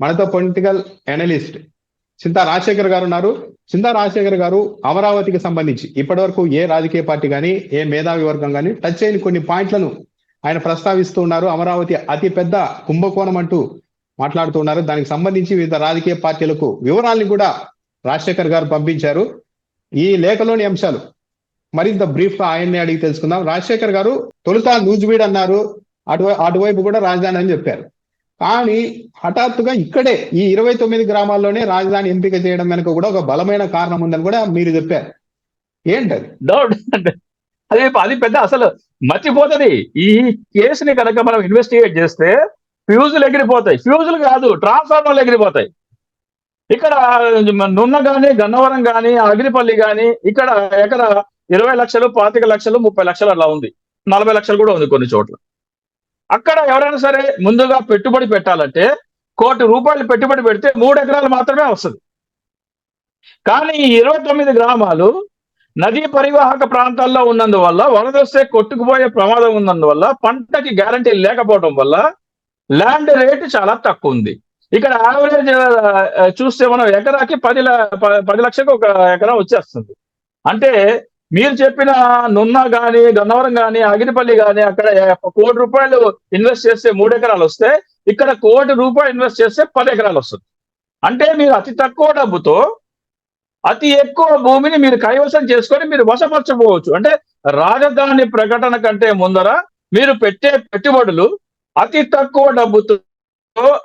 మనతో political analyst చింతా రాజశేఖర్ గారు ఉన్నారు. చింతా రాజశేఖర్ గారు అమరావతికి సంబంధించి ఇప్పటివరకు ఏ రాజకీయ పార్టీ కానీ ఏ మేధావి వర్గం కానీ టచ్ అయిన కొన్ని పాయింట్లను ఆయన ప్రస్తావిస్తూ ఉన్నారు. అమరావతి అతి పెద్ద కుంభకోణం అంటూ మాట్లాడుతూ ఉన్నారు. దానికి సంబంధించి వివిధ రాజకీయ పార్టీలకు వివరాల్ని కూడా రాజశేఖర్ గారు పంపించారు. ఈ లేఖలోని అంశాలు మరింత బ్రీఫ్గా ఆయన్ని అడిగి తెలుసుకుందాం. రాజశేఖర్ గారు తొలుత నూజివీడ్ అన్నారు. అటు అటువైపు కూడా రాజధాని అని చెప్పారు. కానీ హఠాత్తుగా ఇక్కడే ఈ ఇరవై తొమ్మిది గ్రామాల్లోనే రాజధాని ఎంపిక చేయడం వెనుక కూడా ఒక బలమైన కారణం ఉందని కూడా మీరు చెప్పారు. ఏంటది? డౌట్ అది అది పెద్ద అసలు మర్చిపోతుంది. ఈ కేసుని కనుక మనం ఇన్వెస్టిగేట్ చేస్తే ఫ్యూజులు ఎగిరిపోతాయి. ఫ్యూజులు కాదు ట్రాన్స్ఫార్మర్లు ఎగిరిపోతాయి. ఇక్కడ నున్న కానీ గన్నవరం కానీ అగిరిపల్లి గాని ఇక్కడ ఎక్కడ ఇరవై లక్షలు పాతిక లక్షలు ముప్పై లక్షలు అలా ఉంది. నలభై లక్షలు కూడా ఉంది కొన్ని చోట్ల. అక్కడ ఎవరైనా సరే ముందుగా పెట్టుబడి పెట్టాలంటే కోటి రూపాయలు పెట్టుబడి పెడితే మూడు ఎకరాలు మాత్రమే వస్తుంది. కానీ ఈ ఇరవై తొమ్మిది గ్రామాలు నదీ పరివాహక ప్రాంతాల్లో ఉన్నందువల్ల వరదొస్తే కొట్టుకుపోయే ప్రమాదం ఉన్నందువల్ల పంటకి గ్యారంటీ లేకపోవడం వల్ల ల్యాండ్ రేట్ చాలా తక్కువ ఉంది. ఇక్కడ యావరేజ్ చూస్తే మనం ఎకరాకి పది పది లక్షలకు ఒక ఎకరా వచ్చేస్తుంది. అంటే మీరు చెప్పిన నున్న కానీ గన్నవరం కానీ అగిరిపల్లి కానీ అక్కడ కోటి రూపాయలు ఇన్వెస్ట్ చేస్తే మూడు ఎకరాలు వస్తే ఇక్కడ కోటి రూపాయలు ఇన్వెస్ట్ చేస్తే పది ఎకరాలు వస్తుంది. అంటే మీరు అతి తక్కువ డబ్బుతో అతి ఎక్కువ భూమిని మీరు కైవసం చేసుకొని మీరు వశపరచబోవచ్చు. అంటే రాజధాని ప్రకటన కంటే ముందర మీరు పెట్టే పెట్టుబడులు అతి తక్కువ డబ్బుతో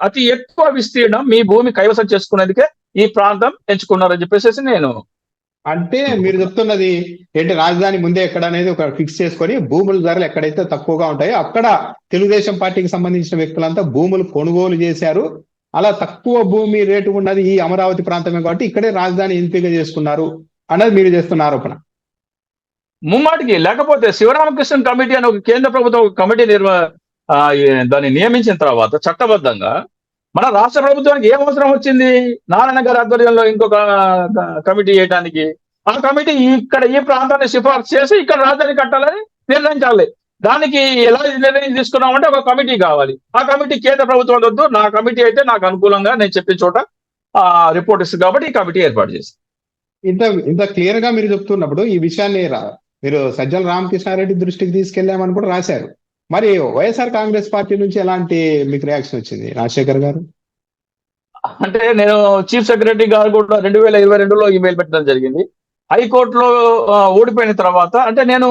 అతి ఎక్కువ విస్తీర్ణం మీ భూమి కైవసం చేసుకునేందుకే ఈ ప్రాంతం ఎంచుకున్నారని చెప్పేసి నేను అంటే మీరు చెప్తున్నది ఏంటి రాజధాని ముందే ఎక్కడ అనేది ఒక ఫిక్స్ చేసుకొని భూముల ధరలు ఎక్కడైతే తక్కువగా ఉంటాయో అక్కడ తెలుగుదేశం పార్టీకి సంబంధించిన వ్యక్తులంతా భూములు కొనుగోలు చేశారు. అలా తక్కువ భూమి రేటు ఉన్నది ఈ అమరావతి ప్రాంతమే కాబట్టి ఇక్కడే రాజధాని ఎంపిక చేసుకున్నారు అన్నది మీరు చేస్తున్న ఆరోపణ. ముమ్మాటికి లేకపోతే శివరామకృష్ణ కమిటీ అని ఒక కేంద్ర ప్రభుత్వం ఒక కమిటీ నిర్వ దాన్ని నియమించిన తర్వాత చట్టబద్ధంగా మన రాష్ట్ర ప్రభుత్వానికి ఏం అవసరం వచ్చింది? నారాయణ గారి ఆధ్వర్యంలో ఇంకొక కమిటీ చేయడానికి ఆ కమిటీ ఇక్కడ ఈ ప్రాంతాన్ని సిఫార్సు చేసి ఇక్కడ రాజధాని కట్టాలని నిర్ణయించాలి. దానికి ఎలా నిర్ణయం తీసుకున్నామంటే ఒక కమిటీ కావాలి. ఆ కమిటీ కేంద్ర ప్రభుత్వం వద్దు. నా కమిటీ అయితే నాకు అనుకూలంగా నేను చెప్పిన చోట ఆ రిపోర్ట్ ఇస్తుంది కాబట్టి ఈ కమిటీ ఏర్పాటు చేసి ఇంత ఇంత క్లియర్గా మీరు చెప్తున్నప్పుడు ఈ విషయాన్ని మీరు సజ్జల రామకృష్ణారెడ్డి దృష్టికి తీసుకెళ్ళామని కూడా రాశారు. మరి వైఎస్ఆర్ కాంగ్రెస్ పార్టీ నుంచి ఎలాంటి మీకు రియాక్షన్ వచ్చింది? రాజశేఖర్ గారు? అంటే నేను చీఫ్ సెక్రటరీ గారు కూడా రెండు వేల ఇరవై రెండులో ఈమెయిల్ పెట్టడం జరిగింది. హైకోర్టులో ఓడిపోయిన తర్వాత అంటే నేను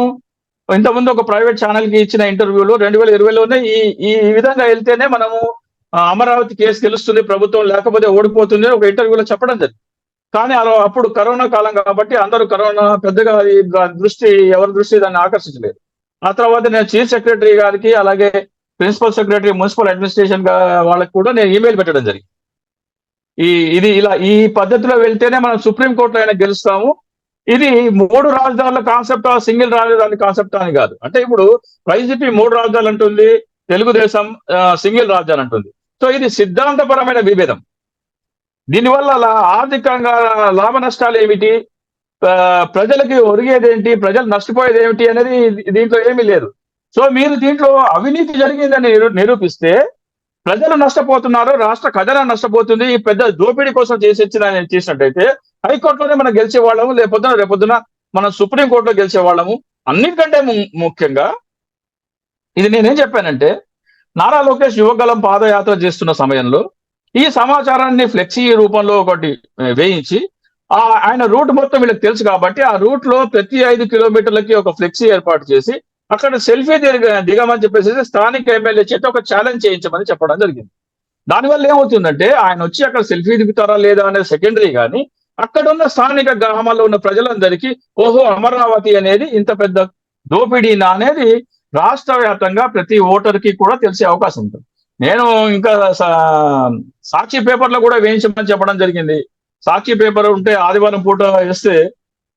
ఇంతకుముందు ఒక ప్రైవేట్ ఛానల్కి ఇచ్చిన ఇంటర్వ్యూలో రెండు వేల ఇరవైలోనే ఈ ఈ విధంగా వెళ్తేనే మనము అమరావతి కేసు గెలుస్తుంది ప్రభుత్వం లేకపోతే ఓడిపోతుంది ఒక ఇంటర్వ్యూలో చెప్పడం జరిగింది. కానీ అలా అప్పుడు కరోనా కాలం కాబట్టి అందరూ కరోనా పెద్దగా దృష్టి ఎవరి దృష్టి దాన్ని ఆకర్షించలేదు. ఆ తర్వాత నేను చీఫ్ సెక్రటరీ గారికి అలాగే ప్రిన్సిపల్ సెక్రటరీ మున్సిపల్ అడ్మినిస్ట్రేషన్ వాళ్ళకి కూడా నేను ఈమెయిల్ పెట్టడం జరిగింది. ఈ ఇది ఇలా ఈ పద్ధతిలో వెళ్తేనే మనం సుప్రీంకోర్టులో అయినా గెలుస్తాము. ఇది మూడు రాజధానుల కాన్సెప్ట్ సింగిల్ రాజధాని కాన్సెప్ట్ అని కాదు. అంటే ఇప్పుడు వైసీపీ మూడు రాజధానులు అంటుంది తెలుగుదేశం సింగిల్ రాజధాని అంటుంది. సో ఇది సిద్ధాంతపరమైన విభేదం. దీనివల్ల ఆర్థికంగా లాభ నష్టాలు ఏమిటి? ప్రజలకి ఒరిగేది ఏంటి? ప్రజలు నష్టపోయేది ఏమిటి అనేది దీంట్లో ఏమీ లేదు. సో మీరు దీంట్లో అవినీతి జరిగిందని నిరూపిస్తే ప్రజలు నష్టపోతున్నారు రాష్ట్ర ఖజానా నష్టపోతుంది ఈ పెద్ద దోపిడీ కోసం చేసి చేసినట్టయితే హైకోర్టులోనే మనం గెలిచే వాళ్ళము లేకపోతే రేపొద్దున మనం సుప్రీంకోర్టులో గెలిచే వాళ్ళము అన్నిటికంటే ముఖ్యంగా ఇది నేనేం చెప్పానంటే నారా లోకేష్ యువగలం పాదయాత్ర చేస్తున్న సమయంలో ఈ సమాచారాన్ని ఫ్లెక్సీ రూపంలో ఒకటి వేయించి ఆ ఆయన రూట్ మొత్తం వీళ్ళకి తెలుసు కాబట్టి ఆ రూట్లో ప్రతి ఐదు కిలోమీటర్లకి ఒక ఫ్లెక్సీ ఏర్పాటు చేసి అక్కడ సెల్ఫీ దిగమని చెప్పేసి స్థానిక ఎమ్మెల్యే చేత ఒక ఛాలెంజ్ చేయించమని చెప్పడం జరిగింది. దానివల్ల ఏమవుతుందంటే ఆయన వచ్చి అక్కడ సెల్ఫీ దిగుతారా లేదా అనేది సెకండరీ కానీ అక్కడ ఉన్న స్థానిక గ్రామాల్లో ఉన్న ప్రజలందరికీ ఓహో అమరావతి అనేది ఇంత పెద్ద దోపిడీనా అనేది రాష్ట్ర వ్యాప్తంగా ప్రతి ఓటర్కి కూడా తెలిసే అవకాశం ఉంటుంది. నేను ఇంకా సాక్షి పేపర్లో కూడా వేయించమని చెప్పడం జరిగింది. సాక్షి పేపర్ ఉంటే ఆదివారం పూట వేస్తే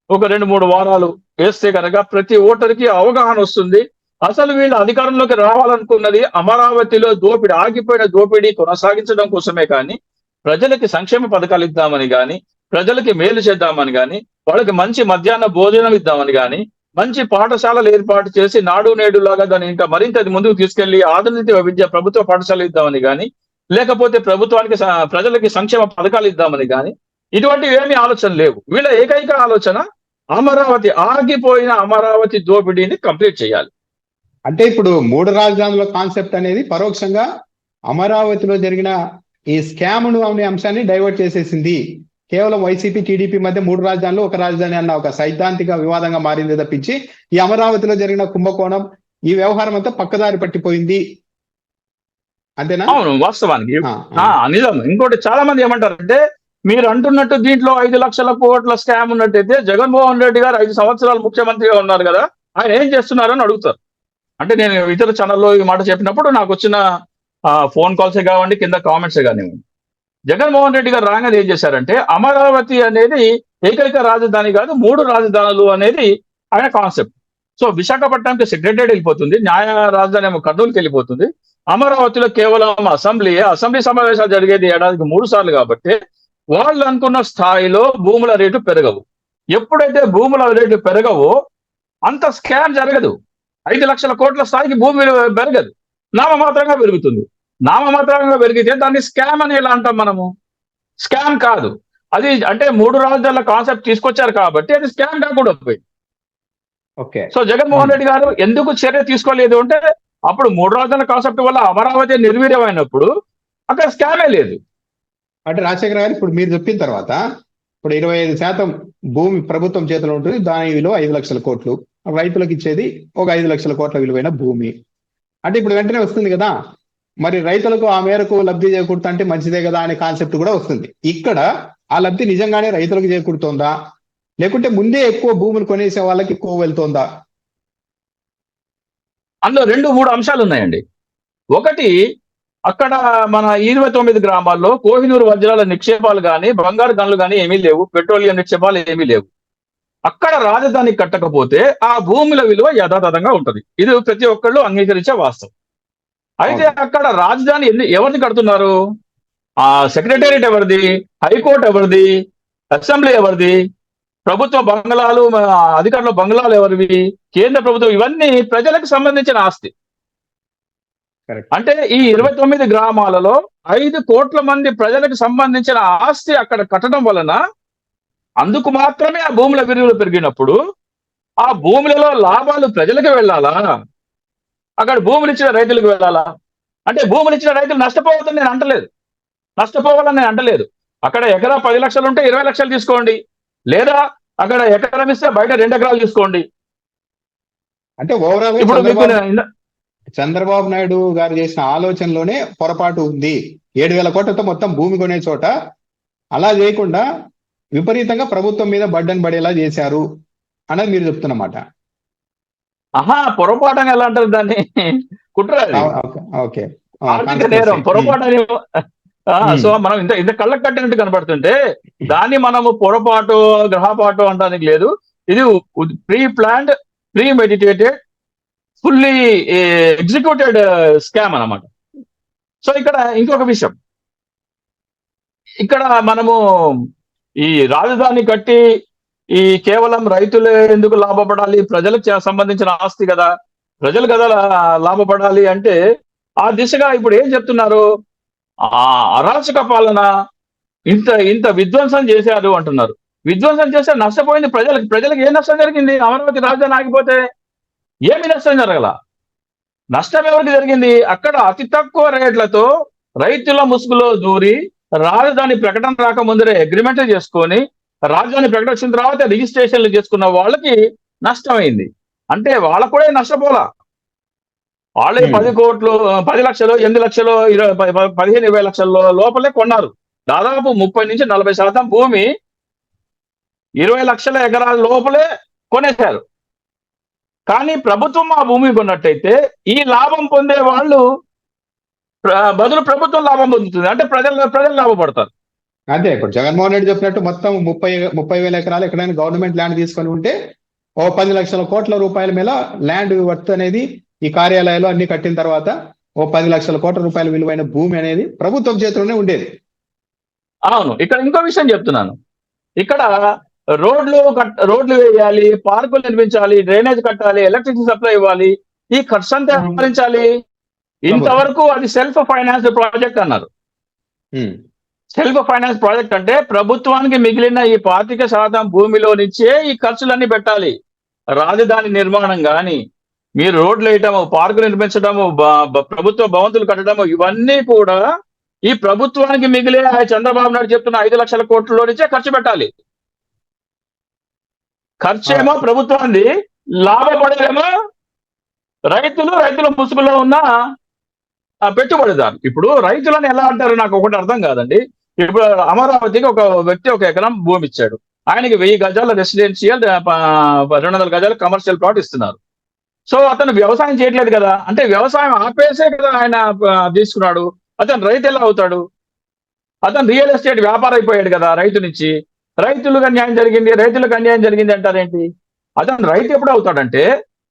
ఒక రెండు మూడు వారాలు వేస్తే కనుక ప్రతి ఓటర్కి అవగాహన వస్తుంది. అసలు వీళ్ళు అధికారంలోకి రావాలనుకున్నది అమరావతిలో దోపిడీ ఆగిపోయిన దోపిడీ కొనసాగించడం కోసమే కానీ ప్రజలకి సంక్షేమ పథకాలు ఇద్దామని కానీ ప్రజలకి మేలు చేద్దామని కానీ వాళ్ళకి మంచి మధ్యాహ్న భోజనం ఇద్దామని కానీ మంచి పాఠశాలలు ఏర్పాటు చేసి నాడు నేడు లాగా దాన్ని ఇంకా మరింత ముందుకు తీసుకెళ్ళి ఆధునిక విద్య ప్రభుత్వ పాఠశాలలు ఇద్దామని కానీ లేకపోతే ప్రభుత్వానికి ప్రజలకి సంక్షేమ పథకాలు ఇద్దామని కానీ ఇటువంటివి ఏమీ ఆలోచన లేవు. వీళ్ళ ఏకైక ఆలోచన అమరావతి ఆగిపోయిన అమరావతి దోపిడీని కంప్లీట్ చేయాలి. అంటే ఇప్పుడు మూడు రాజధానుల కాన్సెప్ట్ అనేది పరోక్షంగా అమరావతిలో జరిగిన ఈ స్కామ్ అనే అంశాన్ని డైవర్ట్ చేసేసింది కేవలం వైసీపీ టీడీపీ మధ్య మూడు రాజధానులు ఒక రాజధాని అన్న ఒక సైద్ధాంతిక వివాదంగా మారింది తప్పించి ఈ అమరావతిలో జరిగిన కుంభకోణం ఈ వ్యవహారం అంతా పక్కదారి పట్టిపోయింది. అంతేనా? అవును వాస్తవానికి. నిజం. ఇంకోటి చాలా మంది ఏమంటారంటే మీరు అంటున్నట్టు దీంట్లో ఐదు లక్షల కోట్ల స్కామ్ ఉన్నట్టయితే జగన్మోహన్ రెడ్డి గారు ఐదు సంవత్సరాలు ముఖ్యమంత్రిగా ఉన్నారు కదా ఆయన ఏం చేస్తున్నారు అని అడుగుతారు. అంటే నేను ఇతర ఛానల్లో ఈ మాట చెప్పినప్పుడు నాకు వచ్చిన ఫోన్ కాల్సే కావండి కింద కామెంట్సే కానివ్వండి. జగన్మోహన్ రెడ్డి గారు రాగానే ఏం చేశారంటే అమరావతి అనేది ఏకైక రాజధాని కాదు మూడు రాజధానులు అనేది ఆయన కాన్సెప్ట్ సో విశాఖపట్నంకి సెక్రటరీ వెళ్ళిపోతుంది న్యాయ రాజధాని ఏమో కర్నూలుకి వెళ్ళిపోతుంది. అమరావతిలో కేవలం అసెంబ్లీ అసెంబ్లీ సమావేశాలు జరిగేది ఏడాదికి మూడు సార్లు కాబట్టి వాళ్ళు అనుకున్న స్థాయిలో భూముల రేటు పెరగవు. ఎప్పుడైతే భూముల రేటు పెరగవో అంత స్కామ్ జరగదు. ఐదు లక్షల కోట్ల స్థాయికి భూమి పెరగదు. నామమాత్రంగా పెరుగుతుంది. నామమాత్రంగా పెరిగితే దాన్ని స్కామ్ అని ఎలా అంటాం మనము? స్కామ్ కాదు. అది అంటే మూడు రాజధానుల కాన్సెప్ట్ తీసుకొచ్చారు కాబట్టి అది స్కామ్ కాకుండా పోయింది. ఓకే. సో జగన్మోహన్ రెడ్డి గారు ఎందుకు చర్య తీసుకోలేదు అంటే అప్పుడు మూడు రాజధానుల కాన్సెప్ట్ వల్ల అమరావతి నిర్వీర్యమైనప్పుడు అక్కడ స్కామే లేదు. అంటే రాజశేఖర గారు ఇప్పుడు మీరు చెప్పిన తర్వాత ఇప్పుడు ఇరవై ఐదు శాతం భూమి ప్రభుత్వం చేతిలో ఉంటుంది. దాని విలువ ఐదు లక్షల కోట్లు. రైతులకు ఇచ్చేది ఒక ఐదు లక్షల కోట్ల విలువైన భూమి. అంటే ఇప్పుడు వెంటనే వస్తుంది కదా. మరి రైతులకు ఆ మేరకు లబ్ధి చేకూరుతా అంటే మంచిదే కదా అనే కాన్సెప్ట్ కూడా వస్తుంది. ఇక్కడ ఆ లబ్ధి నిజంగానే రైతులకు చేకూరుతోందా? లేకుంటే ముందే ఎక్కువ భూములు కొనేసే వాళ్ళకి ఎక్కువ వెళ్తోందా? అందులో రెండు మూడు అంశాలు ఉన్నాయండి. ఒకటి అక్కడ మన ఇరవై తొమ్మిది గ్రామాల్లో కోహినూరు వజ్రాల నిక్షేపాలు కానీ బంగారు గనులు కానీ ఏమీ లేవు. పెట్రోలియం నిక్షేపాలు ఏమీ లేవు. అక్కడ రాజధాని కట్టకపోతే ఆ భూముల విలువ యథాతథంగా ఉంటుంది. ఇది ప్రతి ఒక్కళ్ళు అంగీకరించే వాస్తవం. అయితే అక్కడ రాజధాని ఎన్ని ఎవరిని కడుతున్నారు? ఆ సెక్రటేరియట్ ఎవరిది? హైకోర్టు ఎవరిది? అసెంబ్లీ ఎవరిది? ప్రభుత్వ బంగ్లాలు అధికారుల బంగ్లాలు ఎవరివి? కేంద్ర ప్రభుత్వం ఇవన్నీ ప్రజలకు సంబంధించిన ఆస్తి. అంటే ఈ ఇరవై తొమ్మిది గ్రామాలలో ఐదు కోట్ల మంది ప్రజలకు సంబంధించిన ఆస్తి అక్కడ కట్టడం వలన అందుకు మాత్రమే ఆ భూముల విలువలు పెరిగినప్పుడు ఆ భూములలో లాభాలు ప్రజలకు వెళ్ళాలా? అక్కడ భూములు ఇచ్చిన రైతులకు వెళ్ళాలా? అంటే భూములు ఇచ్చిన రైతులు నష్టపోవద్దని నేను అంటలేదు. నష్టపోవాలని నేను అంటలేదు. అక్కడ ఎకరా పది లక్షలు ఉంటే ఇరవై లక్షలు తీసుకోండి. లేదా అక్కడ ఎకరం ఇస్తే బయట రెండు ఎకరాలు తీసుకోండి. అంటే ఓవరాల్ ఇప్పుడు మీకు చంద్రబాబు నాయుడు గారు చేసిన ఆలోచనలోనే పొరపాటు ఉంది. ఏడు వేల కోట్లతో మొత్తం భూమి కొనే చోట అలా చేయకుండా విపరీతంగా ప్రభుత్వం మీద బడ్డన్ పడేలా చేశారు అన్నది మీరు చెప్తున్నమాట. ఆహా పొరపాటు అని ఎలా అంటారు దాన్ని? కుట్ర ఓకే, ఆర్థిక నేరం. సో మనం ఇంత ఇంత కళ్ళకు కట్టినట్టు కనబడుతుంటే దాన్ని మనము పొరపాటు గ్రహపాటు అనడానికి లేదు. ఇది pre planned pre meditated fully executed scam అన్నమాట. సో ఇక్కడ ఇంకొక విషయం. ఇక్కడ మనము ఈ రాజధాని కట్టి ఈ కేవలం రైతులే ఎందుకు లాభపడాలి? ప్రజలకు సంబంధించిన ఆస్తి కదా. ప్రజలు కదా లాభపడాలి అంటే ఆ దిశగా ఇప్పుడు ఏం చెప్తున్నారు? ఆ అరాచక పాలన ఇంత ఇంత విధ్వంసం చేశారు అంటున్నారు. విధ్వంసం చేస్తే నష్టపోయింది ప్రజలకు. ప్రజలకు ఏ నష్టం జరిగింది? అమరావతి రాజధాని ఆగిపోతే ఏమి నష్టం జరగల? నష్టం ఎవరికి జరిగింది? అక్కడ అతి తక్కువ రేట్లతో రైతుల ముసుగులో దూరి రాజధాని ప్రకటన రాకముందరే అగ్రిమెంట్ చేసుకొని రాజధాని ప్రకటించిన తర్వాత రిజిస్ట్రేషన్లు చేసుకున్న వాళ్ళకి నష్టమైంది. అంటే వాళ్ళకు కూడా నష్టపోలా. వాళ్ళే. పది కోట్లు పది లక్షలు ఎనిమిది లక్షలు ఇరవై పదిహేను ఇరవై లక్షల లోపలే కొన్నారు. దాదాపు ముప్పై నుంచి నలభై శాతం భూమి ఇరవై లక్షల ఎకరాల లోపలే కొనేశారు. కానీ ప్రభుత్వం ఆ భూమి కొన్నట్టయితే ఈ లాభం పొందే వాళ్ళు బదులు ప్రభుత్వం లాభం పొందుతుంది. అంటే ప్రజలు ప్రజలు లాభపడతారు. అదే ఇప్పుడు జగన్మోహన్ రెడ్డి చెప్పినట్టు మొత్తం ముప్పై ముప్పై వేల ఎకరాలు ఎక్కడైనా గవర్నమెంట్ ల్యాండ్ తీసుకొని ఉంటే ఓ పది లక్షల కోట్ల రూపాయల మీద ల్యాండ్ వర్త్ అనేది ఈ కార్యాలయాలు అన్ని కట్టిన తర్వాత ఓ పది లక్షల కోట్ల రూపాయల విలువైన భూమి అనేది ప్రభుత్వం చేతిలోనే ఉండేది. అవును ఇక్కడ ఇంకో విషయం చెప్తున్నాను. ఇక్కడ రోడ్లు కట్ రోడ్లు వేయాలి పార్కులు నిర్మించాలి డ్రైనేజ్ కట్టాలి ఎలక్ట్రిసిటీ సప్లై ఇవ్వాలి ఈ ఖర్చు అంతా. భరించాలి. ఇంతవరకు అది సెల్ఫ్ ఫైనాన్స్ ప్రాజెక్ట్ అన్నారు. సెల్ఫ్ ఫైనాన్స్ ప్రాజెక్ట్ అంటే ప్రభుత్వానికి మిగిలిన ఈ పాతిక శాతం భూమిలో నుంచే ఈ ఖర్చులన్నీ పెట్టాలి. రాజధాని నిర్మాణం కానీ మీరు రోడ్లు వేయటము పార్కులు నిర్మించడము ప్రభుత్వ భవంతులు కట్టడము ఇవన్నీ కూడా ఈ ప్రభుత్వానికి మిగిలే చంద్రబాబు నాయుడు చెప్తున్న ఐదు లక్షల కోట్లలో నుంచే ఖర్చు పెట్టాలి. ఖర్చేమో ప్రభుత్వాన్ని లాభపడేదేమో రైతులు రైతుల ముసుగులో ఉన్న పెట్టుబడిదారు. ఇప్పుడు రైతులను ఎలా అంటారు? నాకు ఒకటి అర్థం కాదండి. ఇప్పుడు అమరావతికి ఒక వ్యక్తి ఒక ఎకరం భూమి ఇచ్చాడు. ఆయనకి వెయ్యి గజాల రెసిడెన్షియల్ రెండు వందల గజాల కమర్షియల్ ప్లాట్ ఇస్తున్నారు. సో అతను వ్యవసాయం చేయట్లేదు కదా. అంటే వ్యవసాయం ఆపేసే కదా ఆయన తీసుకున్నాడు. అతను రైతు ఎలా అవుతాడు? అతను రియల్ ఎస్టేట్ వ్యాపారం అయిపోయాడు కదా రైతు నుంచి. రైతులకు అన్యాయం జరిగింది రైతులకు అన్యాయం జరిగింది అంటారేంటి? అతను రైతు ఎప్పుడు అవుతాడంటే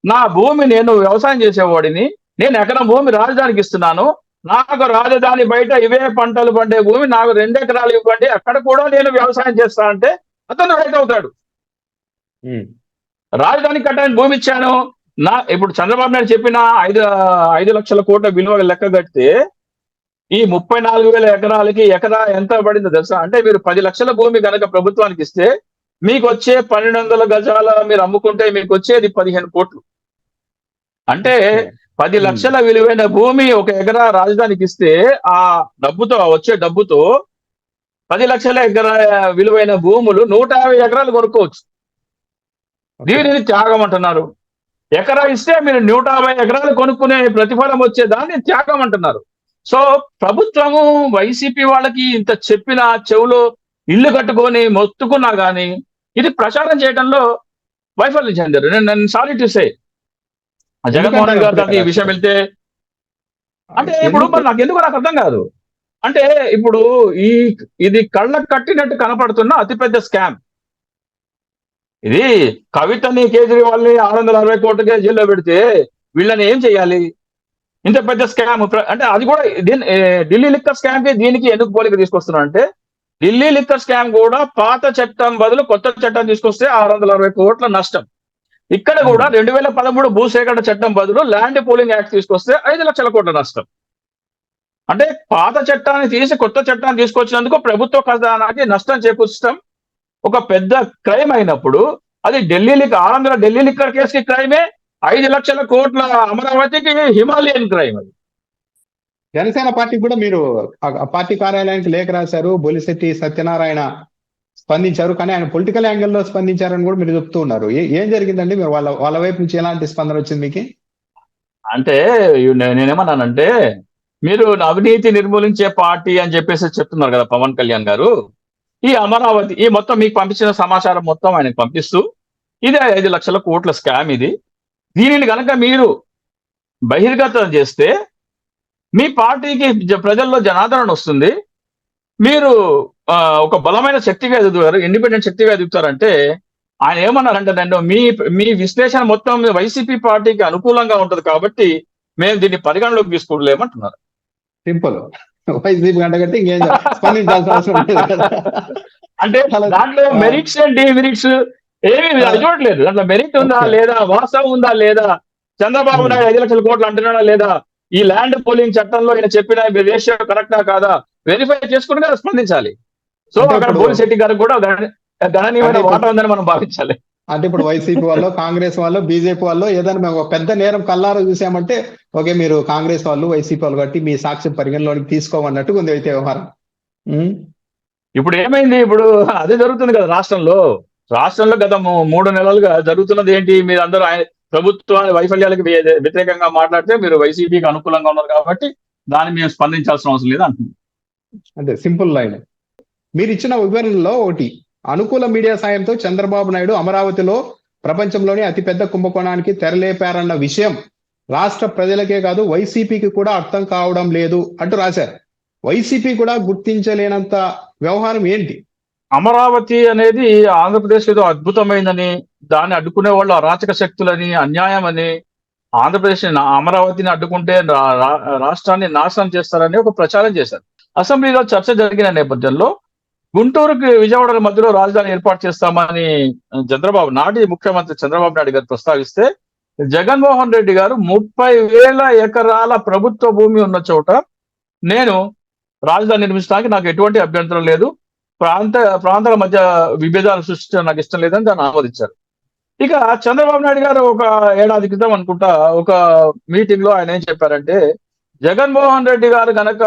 నా భూమి నేను వ్యవసాయం చేసేవాడిని నేను ఎకరం భూమి రాజధానికి ఇస్తున్నాను నాకు రాజధాని బయట ఇవే పంటలు పండే భూమి నాకు రెండు ఎకరాలు ఇవ్వండి అక్కడ కూడా నేను వ్యవసాయం చేస్తానంటే అతను రైతు అవుతాడు. రాజధాని కట్టడానికి భూమి ఇచ్చాను. నా ఇప్పుడు చంద్రబాబు నాయుడు చెప్పిన ఐదు ఐదు లక్షల కోట్ల విలువ లెక్క కడితే ఈ ముప్పై నాలుగు వేల ఎకరాలకి ఎకరా ఎంత పడిందో తెలుసా? అంటే మీరు పది లక్షల భూమి కనుక ప్రభుత్వానికి ఇస్తే మీకు వచ్చే పన్నెండు వందల గజాల మీరు అమ్ముకుంటే మీకు వచ్చేది పదిహేను కోట్లు. అంటే పది. లక్షల విలువైన భూమి ఒక ఎకరా రాజధానికి ఇస్తే ఆ డబ్బుతో వచ్చే డబ్బుతో పది లక్షల ఎకరా విలువైన భూములు నూట యాభై ఎకరాలు కొనుక్కోవచ్చు. దీనిని త్యాగం అంటున్నారు ఎకరా ఇస్తే మీరు నూట యాభై ఎకరాలు కొనుక్కునే ప్రతిఫలం వచ్చే దాన్ని త్యాగం అంటున్నారు సో ప్రభుత్వము వైసీపీ వాళ్ళకి ఇంత చెప్పిన చెవులో ఇల్లు కట్టుకొని మొత్తుకున్నా గానీ ఇది ప్రచారం చేయడంలో వైఫల్యం చెందారు నేను నేను sorry to say Jaganmohan Reddy గారి దాకా ఈ విషయం వెళ్తే అంటే ఇప్పుడు మరి నాకు ఎందుకు నాకు అర్థం కాదు. అంటే ఇప్పుడు ఈ ఇది కళ్ళకు కట్టినట్టు కనపడుతున్న అతిపెద్ద స్కామ్. ఇది కవితని కేజ్రీవాల్ని ఆరు వందల అరవై కోట్లకే జైల్లో పెడితే వీళ్ళని ఏం చేయాలి? ఇంత పెద్ద స్కామ్. అంటే అది కూడా దీని ఢిల్లీ లిక్కర్ స్కామ్కి దీనికి ఎందుకు పోలిక తీసుకొస్తున్నా అంటే ఢిల్లీ లిక్కర్ స్కామ్ కూడా పాత చట్టం బదులు కొత్త చట్టం తీసుకొస్తే ఆరు వందల అరవై కోట్ల నష్టం. ఇక్కడ కూడా రెండు వేల పదమూడు భూసేకరణ చట్టం బదులు ల్యాండ్ పోలింగ్ యాక్ట్ తీసుకొస్తే ఐదు లక్షల కోట్ల నష్టం. అంటే పాత చట్టాన్ని తీసి కొత్త చట్టాన్ని తీసుకొచ్చినందుకు ప్రభుత్వ ఖజానాకి నష్టం చేకూర్చడం ఒక పెద్ద క్రైమ్ అయినప్పుడు అది ఢిల్లీ లిక్ ఆరు వందల ఢిల్లీ లిక్కర్ కేసుకి క్రైమే ఐదు లక్షల కోట్ల అమరావతికి హిమాలయన్ క్రైమ్ అది. జనసేన పార్టీ కూడా మీరు పార్టీ కార్యాలయానికి లేఖ రాశారు బొలిశెట్టి సత్యనారాయణ స్పందించారు. కానీ ఆయన పొలిటికల్ యాంగిల్లో స్పందించారని కూడా మీరు చెప్తూ ఉన్నారు. ఏం జరిగిందండి? మీరు వాళ్ళ వాళ్ళ వైపు నుంచి ఎలాంటి స్పందన వచ్చింది మీకు? అంటే నేనేమన్నానంటే మీరు అవినీతి నిర్మూలించే పార్టీ అని చెప్పేసి చెప్తున్నారు కదా పవన్ కళ్యాణ్ గారు. ఈ అమరావతి ఈ మొత్తం మీకు పంపించిన సమాచారం మొత్తం ఆయనకు పంపిస్తూ ఇదే ఐదు లక్షల కోట్ల స్కామ్ ఇది. దీనిని కనుక మీరు బహిర్గతం చేస్తే మీ పార్టీకి ప్రజల్లో జనాదరణ వస్తుంది. మీరు ఒక బలమైన శక్తిగా ఎదుగుతారు ఇండిపెండెంట్ శక్తిగా ఎదుగుతారంటే ఆయన ఏమన్నారంటే నేను మీ మీ విశ్లేషణ మొత్తం వైసీపీ పార్టీకి అనుకూలంగా ఉంటది కాబట్టి మేము దీన్ని పరిగణలోకి తీసుకోలేమంటున్నారు. సింపుల్. వైసీపీ ఇంకేం? స్పందించాల్సిన అవసరం కదా. అంటే దాంట్లో మెరిట్స్ అండ్ డిమెరిట్స్ ఏమి అది చూడట్లేదు దాంట్లో మెరిట్ ఉందా. లేదా? వాస్తవం ఉందా లేదా? చంద్రబాబు నాయుడు ఐదు లక్షల కోట్లు అంటున్నాడా లేదా? ఈ ల్యాండ్ పోలింగ్ చట్టంలో ఈయన చెప్పిన రేషియో కరెక్టా కాదా? వెరిఫై చేసుకుని కదా స్పందించాలి. సో అంటే అక్కడ ఇప్పుడు- పోలీస్ శెట్టి గారికి కూడా గణ- గణనీయమైన అంటే ఇప్పుడు- వాటా ఉందని మనం భావించాలి. అంటే ఇప్పుడు వైసీపీ వాళ్ళు కాంగ్రెస్ వాళ్ళు బీజేపీ వాళ్ళు ఏదైనా మేము ఒక పెద్ద నేరం కల్లారా చూసామంటే ఓకే మీరు కాంగ్రెస్ వాళ్ళు వైసీపీ వాళ్ళు కట్టి మీ సాక్ష్యం పరిగణలోకి తీసుకోమన్నట్టు ఉంది అయితే వ్యవహారం. ఇప్పుడు ఏమైంది? ఇప్పుడు అదే జరుగుతుంది కదా రాష్ట్రంలో. రాష్ట్రంలో గత మూడు నెలలుగా జరుగుతున్నది ఏంటి? మీరు అందరూ ఆయన ప్రభుత్వ వైఫల్యాలకు వ్య- వ్యతిరేకంగా మాట్లాడితే మీరు వైసీపీకి అనుకూలంగా ఉన్నారు కాబట్టి దాన్ని మేము స్పందించాల్సిన అవసరం లేదు అంటున్నాం. అంతే సింపుల్ లైన్. మీరు ఇచ్చిన వివరణలో ఒకటి. అనుకూల మీడియా సాయంతో చంద్రబాబు నాయుడు అమరావతిలో ప్రపంచంలోనే అతిపెద్ద కుంభకోణానికి తెరలేపారన్న విషయం రాష్ట్ర ప్రజలకే కాదు వైసీపీకి కూడా అర్థం కావడం లేదు అంటూ రాశారు. వైసీపీ కూడా గుర్తించలేనంత వ్యవహారం ఏంటి? అమరావతి అనేది ఆంధ్రప్రదేశ్ ఏదో అద్భుతమైందని దాన్ని అడ్డుకునే వాళ్ళు అరాచక శక్తులని అన్యాయం అని ఆంధ్రప్రదేశ్ అమరావతిని అడ్డుకుంటే రా- రాష్ట్రాన్ని నాశనం చేస్తారని ఒక ప్రచారం చేశారు. అసెంబ్లీలో చర్చ జరిగిన నేపథ్యంలో గుంటూరుకి విజయవాడ మధ్యలో రాజధాని ఏర్పాటు చేస్తామని చంద్రబాబు నాటి ముఖ్యమంత్రి చంద్రబాబు నాయుడు గారు ప్రస్తావిస్తే జగన్మోహన్ రెడ్డి గారు ముప్పై వేల ఎకరాల ప్రభుత్వ భూమి ఉన్న చోట నేను రాజధాని నిర్మించడానికి నాకు ఎటువంటి అభ్యంతరం లేదు. ప్రాంత ప్రాంతాల మధ్య విభేదాలు సృష్టించడం నాకు ఇష్టం లేదని దాన్ని ఆమోదించారు. ఇక చంద్రబాబు నాయుడు గారు ఒక ఏడాది క్రితం అనుకుంటా ఒక మీటింగ్లో ఆయన ఏం చెప్పారంటే జగన్మోహన్ రెడ్డి గారు కనుక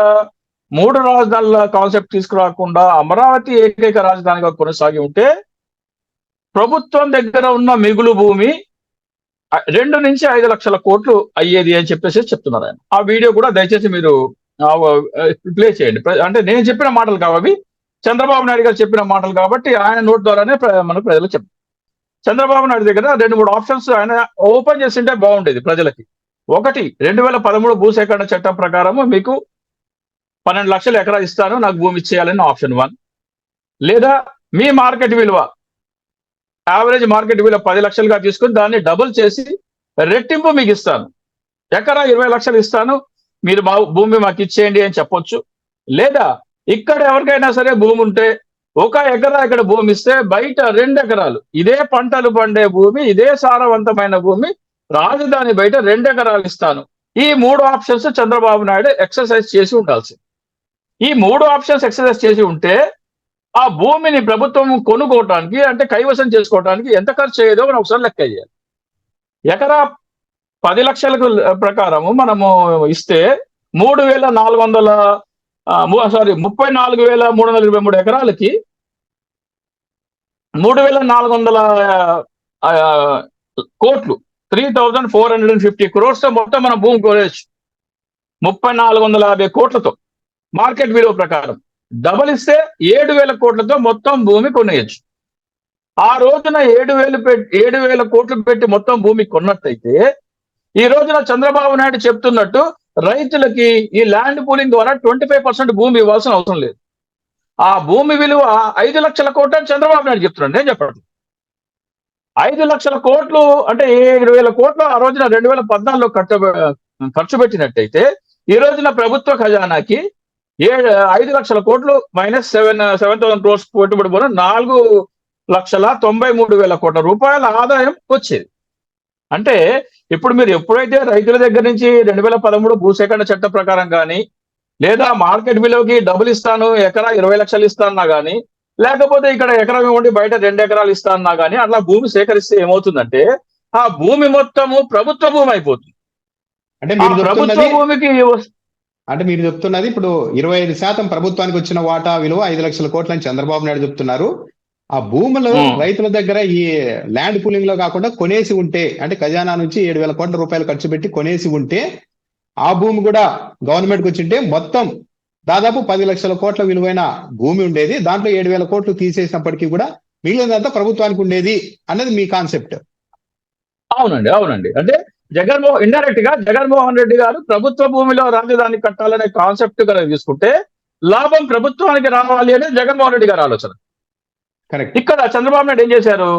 మూడు రాజధానుల కాన్సెప్ట్ తీసుకురాకుండా అమరావతి ఏకైక రాజధానిగా కొనసాగి ఉంటే ప్రభుత్వం దగ్గర ఉన్న మిగులు భూమి రెండు నుంచి ఐదు లక్షల కోట్లు అయ్యేది అని చెప్పేసి చెప్తున్నారు ఆయన. ఆ వీడియో కూడా దయచేసి మీరు ప్లే చేయండి. అంటే నేను చెప్పిన మాటలు కావవి చంద్రబాబు నాయుడు గారు చెప్పిన మాటలు కాబట్టి ఆయన నోట్ ద్వారానే మనకు మన ప్రజలకు చెప్తాం చంద్రబాబు నాయుడు దగ్గర రెండు మూడు ఆప్షన్స్ ఆయన ఓపెన్ చేసింటే బాగుండేది ప్రజలకి. ఒకటి రెండు వేల పదమూడు భూసేకరణ చట్టం ప్రకారము మీకు పన్నెండు లక్షలు ఎకరా ఇస్తాను నాకు భూమి ఇచ్చేయాలని ఆప్షన్ వన్ లేదా మీ మార్కెట్ విలువ యావరేజ్ మార్కెట్ విలువ పది లక్షలుగా తీసుకుని దాన్ని డబుల్ చేసి రెట్టింపు మీకు ఇస్తాను. ఎకరా ఇరవై లక్షలు ఇస్తాను మీరు మా భూమి మాకు ఇచ్చేయండి అని చెప్పొచ్చు. లేదా ఇక్కడ ఎవరికైనా సరే భూమి ఉంటే ఒక ఎకరా ఇక్కడ భూమి ఇస్తే బయట రెండు ఎకరాలు ఇదే పంటలు పండే భూమి ఇదే సారవంతమైన భూమి రాజధాని బయట రెండు ఎకరాలు ఇస్తాను. ఈ మూడు ఆప్షన్స్ చంద్రబాబు నాయుడు ఎక్సర్సైజ్ చేసి ఉండాల్సింది. ఈ మూడు ఆప్షన్స్ ఎక్సర్సైజ్ చేసి ఉంటే ఆ భూమిని ప్రభుత్వం కొనుక్కోవటానికి అంటే కైవసం చేసుకోవటానికి ఎంత ఖర్చు అయ్యేదో మనం ఒకసారి లెక్క అయ్యాలి ఎకరా పది లక్షలకు ప్రకారము మనము ఇస్తే మూడు వేల నాలుగు వందల సారీ ముప్పై నాలుగు వేల మూడు వందల ఇరవై మూడు ఎకరాలకి మూడు వేల నాలుగు వందల కోట్లు three thousand four hundred and fifty crores మొత్తం మన భూమి కొనేయచ్చు. ముప్పై నాలుగు వందల యాభై కోట్లతో. మార్కెట్ విలువ ప్రకారం. డబల్ ఇస్తే ఏడు వేల కోట్లతో మొత్తం భూమి కొనేయచ్చు. ఆ రోజున ఏడు వేలు పెట్టి ఏడు వేల కోట్లు పెట్టి మొత్తం భూమి కొన్నట్టయితే ఈ రోజున చంద్రబాబు నాయుడు చెప్తున్నట్టు రైతులకి ఈ ల్యాండ్ పూలింగ్ ద్వారా ట్వంటీ ఫైవ్ పర్సెంట్ భూమి ఇవ్వాల్సిన అవసరం లేదు. ఆ భూమి విలువ ఐదు లక్షల కోట్లు అని చంద్రబాబు నాయుడు చెప్తున్నాడు. నేను చెప్పడం ఐదు లక్షల కోట్లు అంటే ఏడు వేల కోట్లు ఆ రోజున రెండు వేల పద్నాలుగులో ఖర్చు పెట్టినట్టయితే ఈ రోజున ప్రభుత్వ ఖజానాకి ఏడు ఐదు లక్షల కోట్లు minus seven seven thousand crores పెట్టుబడి పోయిన నాలుగు లక్షల తొంభై మూడు వేల కోట్ల రూపాయల ఆదాయం వచ్చేది. అంటే ఇప్పుడు మీరు ఎప్పుడైతే రైతుల దగ్గర నుంచి రెండు వేల పదమూడు భూసేకరణ చట్టం ప్రకారం కానీ లేదా మార్కెట్ విలువకి డబుల్ ఇస్తాను ఎకరా ఇరవై లక్షలు ఇస్తానా కానీ లేకపోతే ఇక్కడ ఎకరం ఇవ్వండి బయట రెండు ఎకరాలు ఇస్తానా కానీ అట్లా భూమి సేకరిస్తే ఏమవుతుందంటే ఆ భూమి మొత్తము ప్రభుత్వ భూమి అయిపోతుంది. అంటే ప్రభుత్వ భూమికి అంటే మీరు చెప్తున్నది ఇప్పుడు ఇరవై ఐదు శాతం ప్రభుత్వానికి వచ్చిన వాటా విలువ ఐదు లక్షల కోట్లని చంద్రబాబు నాయుడు చెప్తున్నారు. ఆ భూములు. రైతుల దగ్గర ఈ ల్యాండ్ పూలింగ్లో కాకుండా కొనేసి ఉంటే అంటే ఖజానా నుంచి ఏడు వేల కోట్ల రూపాయలు ఖర్చు పెట్టి కొనేసి ఉంటే ఆ భూమి కూడా గవర్నమెంట్కి వచ్చింటే మొత్తం దాదాపు పది లక్షల కోట్ల విలువైన భూమి ఉండేది. దాంట్లో ఏడు వేల కోట్లు తీసేసినప్పటికీ కూడా మిగిలినంతా ప్రభుత్వానికి ఉండేది అన్నది మీ కాన్సెప్ట్. అవునండి అవునండి. అంటే జగన్మోహన్ ఇండైరెక్ట్గా జగన్మోహన్ రెడ్డి గారు ప్రభుత్వ భూమిలో రాజధాని కట్టాలనే కాన్సెప్ట్ కనుక తీసుకుంటే లాభం ప్రభుత్వానికి రావాలి అనేది జగన్మోహన్ రెడ్డి గారి ఆలోచన. కరెక్ట్. ఇక్కడ చంద్రబాబు నాయుడు ఏం చేశారు?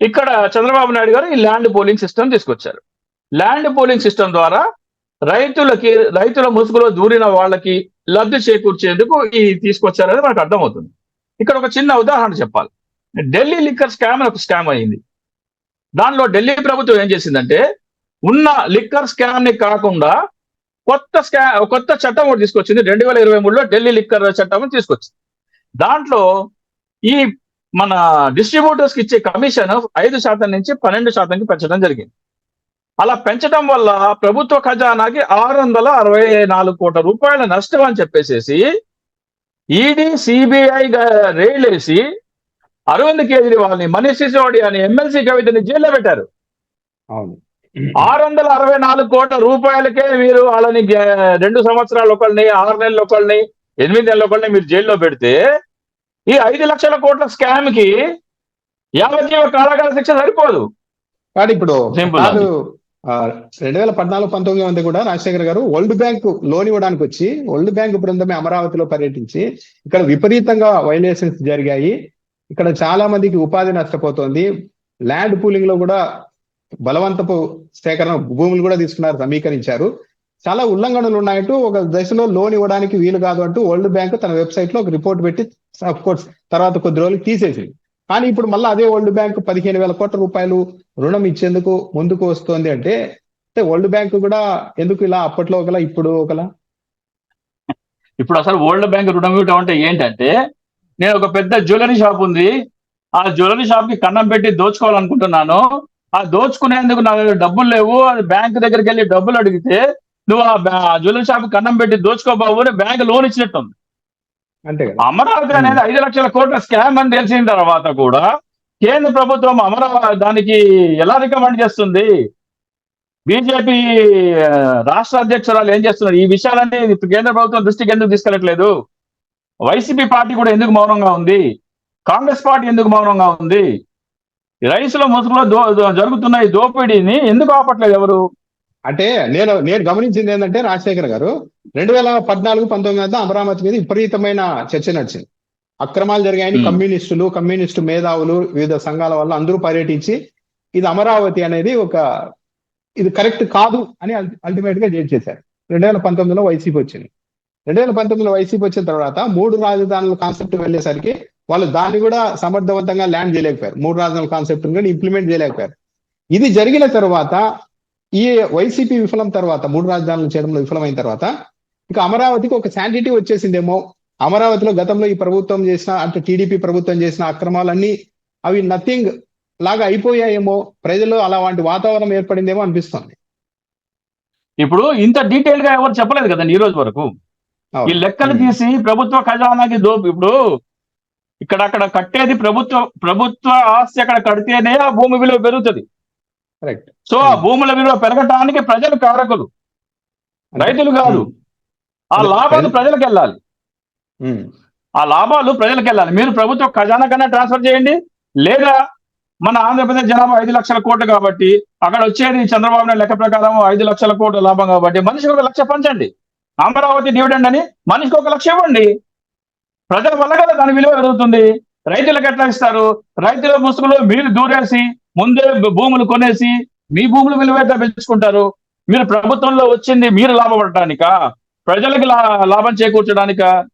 ఇక్కడ చంద్రబాబు నాయుడు గారు ఈ ల్యాండ్ పోలింగ్ సిస్టమ్ తీసుకొచ్చారు. ల్యాండ్ పోలింగ్ సిస్టమ్ ద్వారా రైతులకి రైతుల ముసుగులో దూరిన వాళ్ళకి లబ్ధి చేకూర్చేందుకు ఈ తీసుకొచ్చారని మనకు అర్థమవుతుంది. ఇక్కడ ఒక చిన్న ఉదాహరణ చెప్పాలి. ఢిల్లీ లిక్కర్ స్కామ్ అని ఒక స్కామ్ అయింది. దానిలో ఢిల్లీ ప్రభుత్వం ఏం చేసిందంటే ఉన్న లిక్కర్ స్కామ్ని కాకుండా కొత్త స్కా కొత్త చట్టం ఒకటి తీసుకొచ్చింది. రెండు వేల ఇరవై మూడులో ఢిల్లీ లిక్కర్ చట్టం తీసుకొచ్చింది. దాంట్లో ఈ మన డిస్ట్రిబ్యూటర్స్కి ఇచ్చే కమిషన్ ఐదు శాతం నుంచి పన్నెండు శాతంకి పెంచడం జరిగింది. అలా పెంచడం వల్ల ప్రభుత్వ ఖజానాకి ఆరు వందల అరవై నాలుగు కోట్ల రూపాయల నష్టం అని చెప్పేసేసి ఈడీ సిబిఐ రేలేసి అరవింద్ కేజ్రీవాల్ని మనీష్ సిసోడి అని ఎమ్మెల్సీ కవితని జైల్లో పెట్టారు. అవును. ఆరు వందల అరవై నాలుగు కోట్ల రూపాయలకే మీరు వాళ్ళని రెండు సంవత్సరాలు ఒకళ్ళని ఆరు నెలలు ఒకళ్ళని ఎనిమిది నెలలు ఒకళ్ళని మీరు జైల్లో పెడితే ఈ ఐదు లక్షల కోట్ల స్కామ్కి యావజ్జీవ కారాగార శిక్ష సరిపోదు. కానీ ఇప్పుడు రెండు వేల పద్నాలుగు పంతొమ్మిది మంది కూడా రాజశేఖర్ గారు వరల్డ్ బ్యాంక్ లోన్ ఇవ్వడానికి వచ్చి వరల్డ్ బ్యాంక్ బృందమే అమరావతిలో పర్యటించి ఇక్కడ విపరీతంగా వైలేషన్స్ జరిగాయి. ఇక్కడ చాలా మందికి ఉపాధి నష్టపోతోంది. ల్యాండ్ పూలింగ్లో కూడా బలవంతపు సేకరణ భూములు కూడా తీసుకున్నారు సమీకరించారు. చాలా ఉల్లంఘనలు ఉన్నాయంటూ ఒక దశలో లోన్ ఇవ్వడానికి వీలు కాదు అంటూ వరల్డ్ బ్యాంక్ తన వెబ్సైట్లో ఒక రిపోర్ట్ పెట్టి అఫ్ కోర్స్ తర్వాత కొద్ది రోజులు తీసేసింది. కానీ ఇప్పుడు మళ్ళీ అదే వరల్డ్ బ్యాంక్ పదిహేను వేల కోట్ల రూపాయలు రుణం ఇచ్చేందుకు ముందుకు వస్తోంది అంటే అంటే వరల్డ్ బ్యాంక్ కూడా ఎందుకు ఇలా అప్పట్లో ఒకలా ఇప్పుడు ఒకలా? ఇప్పుడు అసలు వరల్డ్ బ్యాంక్ రుణం ఇవ్వటం అంటే ఏంటంటే నేను ఒక పెద్ద జ్యువెలరీ షాప్ ఉంది. ఆ జ్యువెలరీ షాప్కి కన్నం పెట్టి దోచుకోవాలనుకుంటున్నాను. ఆ దోచుకునేందుకు నా దగ్గర డబ్బులు లేవు అది బ్యాంక్ దగ్గరికి వెళ్ళి డబ్బులు అడిగితే నువ్వు ఆ జ్యువెలరీ షాప్ కన్నం పెట్టి దోచుకోబాబు అని బ్యాంక్ లోన్ ఇచ్చినట్టు ఉంది అంతే కదా. అమరావతి అనేది ఐదు లక్షల కోట్ల స్కామ్ అని తెలిసిన తర్వాత కూడా కేంద్ర ప్రభుత్వం అమరావతి దానికి ఎలా రికమెండ్ చేస్తుంది? బీజేపీ రాష్ట్ర అధ్యక్షురాలు ఏం చేస్తున్నారు? ఈ విషయాలన్నీ కేంద్ర ప్రభుత్వం దృష్టికి ఎందుకు తీసుకెళ్ళట్లేదు వైసీపీ పార్టీ కూడా ఎందుకు మౌనంగా ఉంది? కాంగ్రెస్ పార్టీ ఎందుకు మౌనంగా ఉంది? రైతుల ముసుగులో జరుగుతున్న ఈ దోపిడీని ఎందుకు ఆపట్లేదు ఎవరు? అంటే నేను నేను గమనించింది ఏంటంటే రాజశేఖర్ గారు రెండు వేల పద్నాలుగు పంతొమ్మిది వద్ద అమరావతి మీద విపరీతమైన చర్చ నడిచింది. అక్రమాలు జరిగాయని. కమ్యూనిస్టులు కమ్యూనిస్టు మేధావులు వివిధ సంఘాల వల్ల అందరూ పర్యటించి ఇది అమరావతి అనేది ఒక ఇది కరెక్ట్ కాదు అని అల్టిమేట్గా జడ్జ్ చేశారు. రెండు వేల పంతొమ్మిదిలో వైసీపీ వచ్చింది. రెండు వేల పంతొమ్మిదిలో వైసీపీ వచ్చిన తర్వాత మూడు రాజధానుల కాన్సెప్ట్ వెళ్ళేసరికి వాళ్ళు దాన్ని కూడా సమర్థవంతంగా ల్యాండ్ చేయలేకపోయారు. మూడు రాజధానుల కాన్సెప్ట్ కూడా ఇంప్లిమెంట్ చేయలేకపోయారు. ఇది జరిగిన తర్వాత ఈ వైసీపీ విఫలం తర్వాత మూడు రాజధానులు చేయడంలో విఫలమైన తర్వాత ఇక అమరావతికి ఒక శాంటిటీ వచ్చేసిందేమో. అమరావతిలో గతంలో ఈ ప్రభుత్వం చేసిన అంటే టీడీపీ ప్రభుత్వం చేసిన అక్రమాలన్నీ అవి నథింగ్ లాగా అయిపోయాయేమో. ప్రజల్లో అలాంటి వాతావరణం ఏర్పడిందేమో అనిపిస్తుంది. ఇప్పుడు ఇంత డీటెయిల్గా ఎవరు చెప్పలేదు కదండి ఈ రోజు వరకు? ఈ. లెక్కలు. తీసి ప్రభుత్వ ఖజానాకి దోపు ఇప్పుడు ఇక్కడ అక్కడ కట్టేది ప్రభుత్వ ప్రభుత్వ ఆస్తి అక్కడ కడితేనే ఆ భూమి విలువ పెరుగుతుంది. Correct. సో ఆ. భూముల విలువ పెరగటానికి ప్రజలు కారకులు. రైతులు కాదు. ఆ లాభాలు ప్రజలు- ప్రజలకు వెళ్ళాలి. ఆ లాభాలు ప్రజలకు వెళ్ళాలి మీరు ప్రభుత్వ ఖజానా కన్నా ట్రాన్స్ఫర్ చేయండి. లేదా మన ఆంధ్రప్రదేశ్ జనాభా ఐదు లక్షల కోట్లు కాబట్టి అక్కడ వచ్చేది చంద్రబాబు నాయుడు లెక్క ప్రకారం ఐదు లక్షల కోట్ల లాభం కాబట్టి మనిషికి ఒక లక్ష పంచండి. అమరావతి డివిడెండ్ అని మనిషికి ఒక లక్ష ఇవ్వండి. ప్రజల వల్ల కదా దాని విలువ పెరుగుతుంది. రైతులకు ఎట్లా ఇస్తారు? రైతుల ముసుగులో మీరు దూరేసి ముందే భూములు కొనేసి మీ భూముల విలువ ఎట్లా పెంచుకుంటారు? మీరు ప్రభుత్వంలో వచ్చింది మీరు లాభపడటానికా? ప్రజలకు లా- లాభం చేకూర్చడానికా?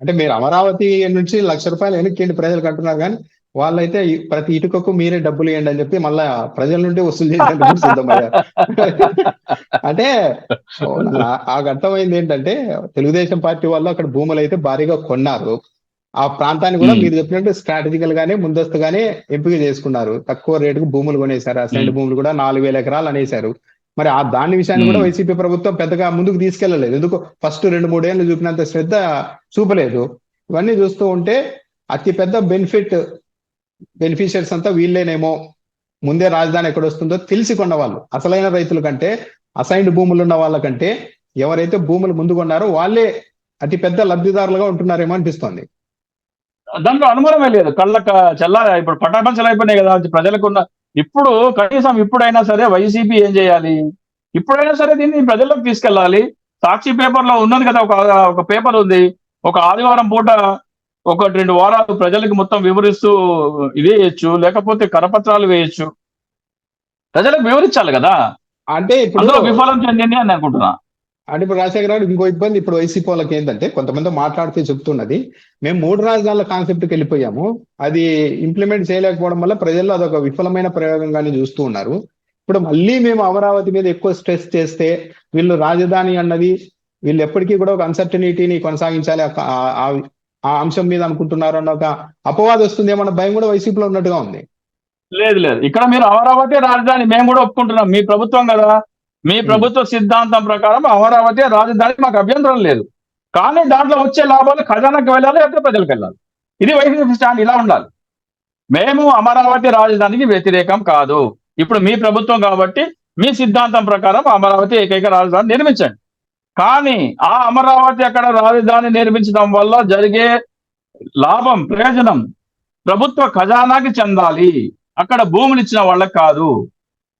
అంటే మీరు అమరావతి నుంచి లక్ష రూపాయలు వెనక్కిండి ప్రజలకు అంటున్నారు కానీ వాళ్ళైతే ప్రతి ఇటుకకు మీరే డబ్బులు ఇవ్వండి అని చెప్పి మళ్ళా ప్రజల నుండి వసూలు చేసేందుకు సిద్ధమయ్యారు అంటే నాకు అర్థమైంది ఏంటంటే తెలుగుదేశం పార్టీ వాళ్ళు అక్కడ భూములు అయితే భారీగా కొన్నారు. ఆ ప్రాంతాన్ని కూడా. మీరు చెప్పినట్టు స్ట్రాటజికల్ గానే ముందస్తుగానే ఎంపిక చేసుకున్నారు. తక్కువ రేటుకు భూములు కొనేశారు. ఆ సైడ్ Hmm. భూములు కూడా నాలుగు వేల ఎకరాలు అనేశారు. మరి ఆ దాని విషయాన్ని కూడా. వైసీపీ ప్రభుత్వం పెద్దగా ముందుకు తీసుకెళ్ళలేదు ఎందుకు? ఫస్ట్ రెండు మూడేళ్ళు చూపినంత శ్రద్ధ చూపలేదు. ఇవన్నీ చూస్తూ ఉంటే అతి పెద్ద బెనిఫిట్ బెనిఫిషియర్స్ అంతా వీళ్ళేనేమో ముందే రాజధాని ఎక్కడ వస్తుందో తెలిసి కొన్న వాళ్ళు అసలైన రైతుల కంటే అసైన్డ్ భూములు ఉన్న వాళ్ళకంటే ఎవరైతే భూములు ముందు కొన్నారో వాళ్ళే అతి పెద్ద లబ్ధిదారులుగా ఉంటున్నారేమో అనిపిస్తోంది. దాంట్లో అనుమానమే లేదు. కళ్ళ చల్ల ఇప్పుడు పటాపంచలు అయిపోయినాయి కదా ప్రజలకున్న ప్రజలకు ఉన్న ఇప్పుడు కనీసం ఇప్పుడైనా సరే వైసీపీ ఏం చేయాలి? ఇప్పుడైనా సరే దీన్ని ప్రజల్లోకి తీసుకెళ్ళాలి. సాక్షి పేపర్లో ఉన్నది కదా ఒక ఒక పేపర్ ఉంది. ఒక ఆదివారం పూట ఒక రెండు వారాలు ప్రజలకు మొత్తం వివరిస్తూ ఇది వేయచ్చు లేకపోతే కరపత్రాలు వేయచ్చు. ప్రజలకు వివరించాలి కదా? అంటే ఇప్పుడు విఫలం చెందింది అని అనుకుంటున్నా. అంటే ఇప్పుడు రాజశేఖర గారు ఇంకో ఇబ్బంది ఇప్పుడు వైసీపీ వాళ్ళకి ఏంటంటే కొంతమంది మాట్లాడితే చెప్తున్నది మేము మూడు రాజధానుల కాన్సెప్ట్కి వెళ్ళిపోయాము అది ఇంప్లిమెంట్ చేయలేకపోవడం వల్ల ప్రజల్లో అదొక విఫలమైన ప్రయోగంగానే చూస్తూ ఉన్నారు. ఇప్పుడు మళ్ళీ మేము అమరావతి మీద ఎక్కువ స్ట్రెస్ చేస్తే వీళ్ళు రాజధాని అన్నది వీళ్ళు ఎప్పటికీ కూడా ఒక అన్సర్టనిటీని కొనసాగించాలి ఆ- అంశం మీద అనుకుంటున్నారు అన్న ఒక అపవాదం వస్తుందేమన్న భయం కూడా వైసీపీలో ఉన్నట్టుగా ఉంది. లేదు లేదు. ఇక్కడ మీరు అమరావతి రాజధాని మేము కూడా ఒప్పుకుంటున్నాం. మీ ప్రభుత్వం కదా. మీ ప్రభుత్వ సిద్ధాంతం ప్రకారం అమరావతి రాజధాని మాకు అభ్యంతరం లేదు. కానీ దాంట్లో వచ్చే లాభాలు ఖజానాకి వెళ్ళాలి లేకపోతే ప్రజలకు వెళ్ళాలి. ఇది వైసీపీ స్టాండ్ ఇలా ఉండాలి. మేము అమరావతి రాజధానికి వ్యతిరేకం కాదు. ఇప్పుడు మీ ప్రభుత్వం కాబట్టి మీ సిద్ధాంతం ప్రకారం అమరావతి ఏకైక రాజధాని నిర్మించండి. కానీ ఆ అమరావతి అక్కడ రాజధాని నిర్మించడం వల్ల జరిగే లాభం ప్రయోజనం ప్రభుత్వ ఖజానాకి చెందాలి. అక్కడ భూములు ఇచ్చిన వాళ్ళకి కాదు.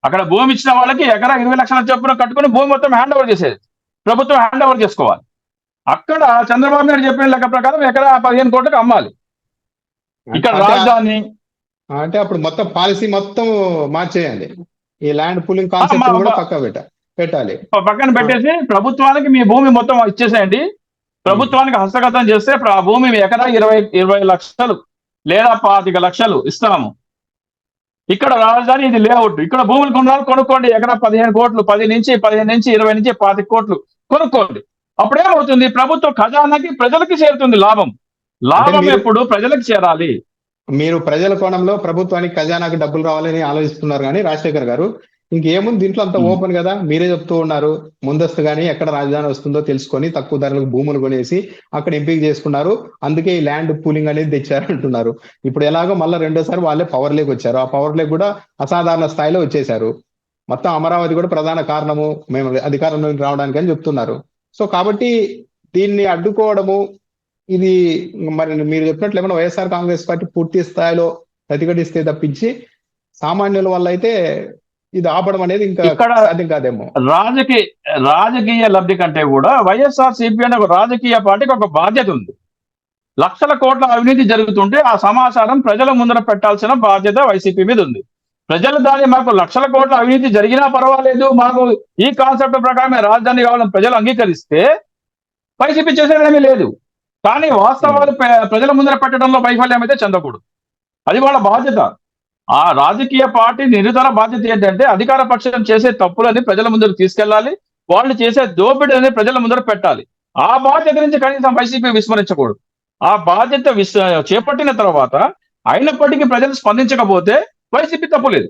అక్కడ భూమి ఇచ్చిన వాళ్ళకి ఎకరా ఇరవై లక్షల చొప్పున కట్టుకుని భూమి మొత్తం హ్యాండ్ ఓవర్ చేసేది. ప్రభుత్వం హ్యాండ్ ఓవర్ చేసుకోవాలి. అక్కడ చంద్రబాబు నాయుడు చెప్పిన లెక్క ప్రకారం ఎకరా పదిహేను కోట్లకు అమ్మాలి. ఇక్కడ రాజధాని అంటే అప్పుడు మొత్తం పాలసీ మొత్తం మార్చేయాలి ఈ ల్యాండ్ పూలింగ్ కాన్సెప్ట్ కూడా పక్క పెట్ట. పెట్టాలి. పక్కన పెట్టేసి ప్రభుత్వానికి మీ భూమి మొత్తం ఇచ్చేసేయండి. ప్రభుత్వానికి హస్తగతం చేస్తే ఆ భూమి ఎకరా ఇరవై ఇరవై లక్షలు లేదా పాతిక లక్షలు ఇస్తాము. ఇక్కడ రాజధాని ఇది లేఅవుట్. ఇక్కడ భూములు కొనాలి కొనుక్కోండి. ఎకరా పదిహేను కోట్లు పది నుంచి పదిహేను నుంచి ఇరవై నుంచి పాతిక కోట్లు కొనుక్కోండి. అప్పుడేమవుతుంది? ప్రభుత్వ ఖజానాకి ప్రజలకి చేరుతుంది లాభం. లాభం ఎప్పుడు? ప్రజలకు చేరాలి. మీరు ప్రజల కోణంలో ప్రభుత్వానికి ఖజానాకు డబ్బులు రావాలని ఆలోచిస్తున్నారు కానీ రాజశేఖర్ గారు ఇంకేముంది? దీంట్లో అంత. ఓపెన్ కదా? మీరే చెప్తూ ఉన్నారు. ముందస్తు గానీ ఎక్కడ రాజధాని వస్తుందో తెలుసుకొని తక్కువ ధరలకు భూములు కొనేసి అక్కడ ఎంపిక చేసుకున్నారు. అందుకే ఈ ల్యాండ్ పూలింగ్ అనేది తెచ్చారు అంటున్నారు ఇప్పుడు ఎలాగో మళ్ళీ రెండోసారి వాళ్ళే పవర్ లేక్ వచ్చారు. ఆ పవర్ లేక్ కూడా అసాధారణ స్థాయిలో వచ్చేశారు. మొత్తం అమరావతి కూడా ప్రధాన కారణము. మేము అధికారంలోకి రావడానికి అని చెప్తున్నారు. సో కాబట్టి దీన్ని అడ్డుకోవడము ఇది మరి మీరు చెప్పినట్లు ఏమైనా వైఎస్ఆర్ కాంగ్రెస్ పార్టీ పూర్తి స్థాయిలో ప్రతిఘటిస్తే తప్పించి సామాన్యుల వల్ల అయితే ఇది ఆపడం అనేది ఇంకా సాధ్యం కాదేమో. రాజకీయ రాజకీయ లబ్ధి కంటే కూడా వైఎస్ఆర్ సిపి అనే ఒక రాజకీయ పార్టీకి ఒక బాధ్యత ఉంది. లక్షల కోట్ల అవినీతి జరుగుతుంటే ఆ సమాచారం ప్రజల ముందర పెట్టాల్సిన బాధ్యత వైసీపీ మీద ఉంది. ప్రజలు దాన్ని మాకు లక్షల కోట్ల అవినీతి జరిగినా పర్వాలేదు. మాకు ఈ కాన్సెప్ట్ ప్రకారమే రాజధాని కావాలని ప్రజలు అంగీకరిస్తే వైసీపీ చేసేదేమీ లేదు. కానీ వాస్తవాలు ప్ర- ప్రజల ముందర పెట్టడంలో వైఫల్యం అయితే చెందకూడదు. అది వాళ్ళ బాధ్యత. ఆ రాజకీయ పార్టీ నిరుతర బాధ్యత ఏంటంటే అధికార పక్షం చేసే తప్పులని ప్రజల ముందర తీసుకెళ్ళాలి వాళ్ళు చేసే దోపిడీని ప్రజల ముందర పెట్టాలి. ఆ బాధ్యత నుంచి కనీసం వైసీపీ విస్మరించకూడదు. ఆ బాధ్యత విస్ చేపట్టిన తర్వాత అయినప్పటికీ ప్రజలు స్పందించకపోతే వైసీపీ తప్పులేదు.